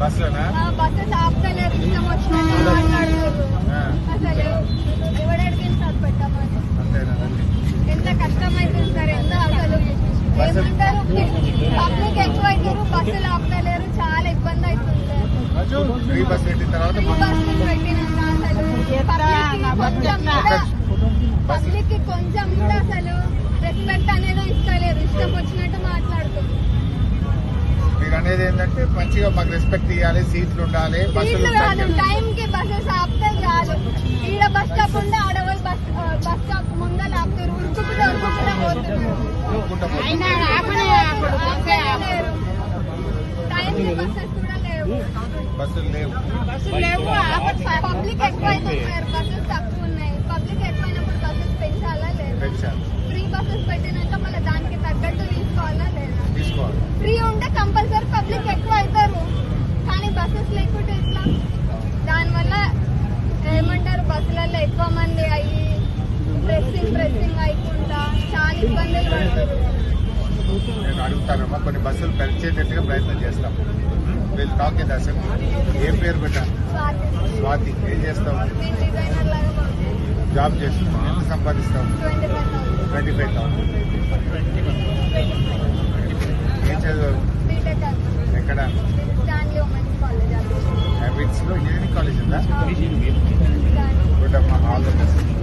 బస్సులోనా? Buses ఆపుతలేరు ఇష్టం అసలు ఎవడానికి sir పెట్టామని. ఎంత కష్టం అవుతుంది సార్ ఎంత అసలు. ఏమంటారు? పబ్లిక్ ఎక్కువ అవుతారు చాలా ఇబ్బంది అవుతుంది ఫ్రీ బస్ పెట్టిన తర్వాత పబ్లిక్ కొంచెం కూడా అసలు రెస్పెక్ట్ అనేది మీరు అనేది ఏంటంటే మంచిగా మాకు రెస్పెక్ట్ ఇవ్వాలి సీట్లు ఉండాలి బస్సులు వీళ్ళు కాదు టైం కి బస్సెస్ ఆపితే చాలు ఈడ బస్ స్టాప్ ఉంటే ఆడవాళ్ళు బస్ ఆ, బస్ స్టాప్ ముందర ఆపుతారు ఉరుకుకుంటే ఉరుకుకుంటే పోతున్నారు టైం కి బస్సెస్ కూడా లేవు బస్సులు లేవు పబ్లిక్ ఎక్కువ అవుతున్నారు బస్సెస్ తక్కువ ఉన్నాయి పబ్లిక్ ఎక్కువైనప్పుడు బస్సెస్ పెంచాలా లేదా పెంచాలి ఫ్రీ బస్సెస్ పెట్టినాక మళ్ళీ దానికి తగ్గట్టు తీసుకోవాలా లేదా తీసుకోవాలి ఫ్రీ ఉంటే కంపల్సరీ పబ్లిక్ ఎక్కువ అవుతారు కానీ బస్సెస్ లేకుంటే ఎట్లా? దానివల్ల ఏమంటారు బస్సులలో ఎక్కువ మంది అయ్యి ప్రెస్సింగ్ ప్రెస్సింగ్ అయికుండా చాలా ఇబ్బందులు నేను అడుగుతానమ్మా కొన్ని బస్సులు పెంచేటట్టుగా ప్రయత్నం చేస్తాం. వీళ్ళు టాక్ ఇన్ అసెంబ్లీ ఏం పేరు పెట్టా స్వాతి. ఏం చేస్తావు? జాబ్ చేస్తున్నావు ఎంత సంపాదిస్తావు? Twenty five thousand. అనుకుంటున్నా